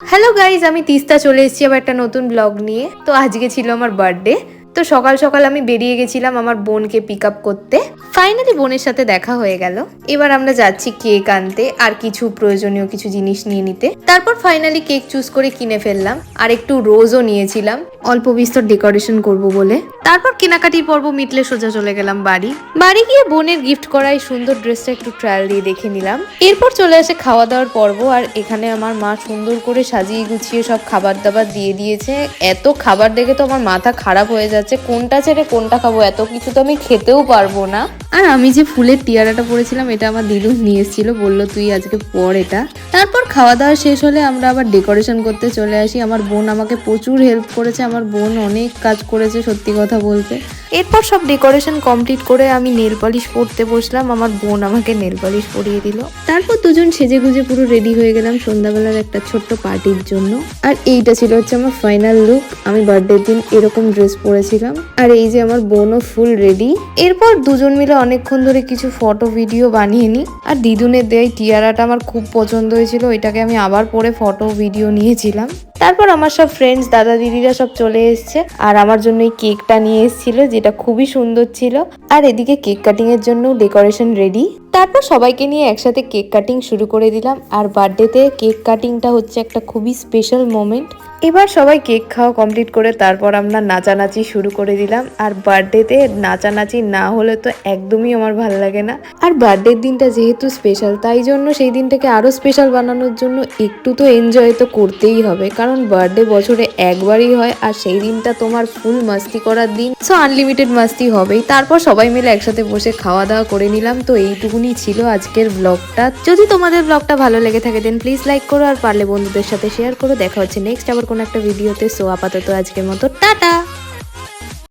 Hello guys আমি তিস্তা চলে এসেছি আবার একটা নতুন ব্লগ নিয়ে। তো আজকে ছিল আমার বার্থডে তো সকাল সকাল আমি বেরিয়ে গেছিলাম আমার বোনকে পিক আপ করতে। ফাইনালি বোনের সাথে দেখা হয়ে গেল। এবার আমরা যাচ্ছি কেক আনতে আর কিছু প্রয়োজনীয় কিছু জিনিস নিয়ে নিতে। তারপর ফাইনালি কেক চুজ করে কিনে ফেললাম। আর একটু রোজও নিয়েছিলাম। অল্প বিস্তর ডেকোরেশন করব বলে। তারপর কেনাকাটির পর্ব মিটলে সোজা চলে গেলাম বাড়ি। বাড়ি গিয়ে বোনের গিফট করাই সুন্দর ড্রেসটা একটু ট্রায়াল দিয়ে দেখে নিলাম। এরপর চলে আসে খাওয়া দাওয়ার পর্ব, আর এখানে আমার মা সুন্দর করে সাজিয়ে গুছিয়ে সব খাবার দাবার দিয়ে দিয়েছে। এত খাবার দেখে তো আমার মাথা খারাপ হয়ে যাচ্ছে, কোনটা ছেড়ে কোনটা খাব, এত কিছু তো আমি খেতেও পারব না। আর আমি যে ফুলের টিয়ারাটা পরেছিলাম, এটা আমার দিদু নিয়ে এসেছিল, বলল তুই আজকে পর এটা। তারপর খাওয়া দাওয়া শেষ হলে আমরা আবার ডেকোরেশন করতে চলে আসি। আমার বোন আমাকে প্রচুর হেল্প করেছে, আমার বোন অনেক কাজ করেছে সত্যি কথা বলতে। এরপর সব ডেকোরেশন কমপ্লিট করে আমি নেল পলিশ পরতে বসলাম, আমার বোন আমাকে নেল পলিশ পরিয়ে দিল। তারপর দুজন সেজে গুজে পুরো রেডি হয়ে গেলাম সন্ধ্যাবেলার একটা ছোট্ট পার্টির জন্য। আর এইটা ছিল হচ্ছে আমার ফাইনাল লুক আমি বার্থডের দিন এরকম ড্রেস পরেছিলাম। আর এই যে আমার বোনও ফুল রেডি এরপর দুজন মিলে অনেকক্ষণ ধরে কিছু ফটো ভিডিও বানিয়ে নিই। আর দিদুনের দেয় টিয়ারাটা আমার খুব পছন্দ হয়েছিল এটাকে আমি আবার পরে ফটো ভিডিও নিয়েছিলাম। তারপর আমার সব ফ্রেন্ডস দাদা দিদিরা সব চলে এসছে। আর আমার জন্য এই কেকটা নিয়ে এসেছিল, যেটা খুবই সুন্দর ছিল। আর এদিকে কেক কাটিং এর জন্য ডেকোরেশন রেডি তারপর সবাইকে নিয়ে একসাথে কেক কাটিং শুরু করে দিলাম। আর বার্থডেতে কেক কাটিংটা হচ্ছে একটা খুবই স্পেশাল মোমেন্ট এবার সবাই কেক খাওয়া কমপ্লিট করে তারপর আমরা নাচানাচি শুরু করে দিলাম। আর বার্থডেতে নাচানাচি না হলে তো একদমই আমার ভালো লাগে না। আর বার্থডের দিনটা যেহেতু স্পেশাল তাই জন্য সেই দিনটাকে আরও স্পেশাল বানানোর জন্য একটু তো এনজয় তো করতেই হবে। কারণ বার্থডে বছরে একবারই হয় আর সেই দিনটা তোমার ফুল মাস্তি করার দিন। সো আনলিমিটেড মাস্তি হবেই। তারপর সবাই মিলে একসাথে বসে খাওয়া দাওয়া করে নিলাম। তো এইটুকুনি ছিল আজকের ব্লগটা যদি তোমাদের ব্লগটা ভালো লেগে থাকে দেন প্লিজ লাইক করো আর পারলে বন্ধুদের সাথে শেয়ার করো। দেখা হচ্ছে নেক্সট আবার কোনো একটা ভিডিওতে সো আপাতত আজকের মতো। টাটা!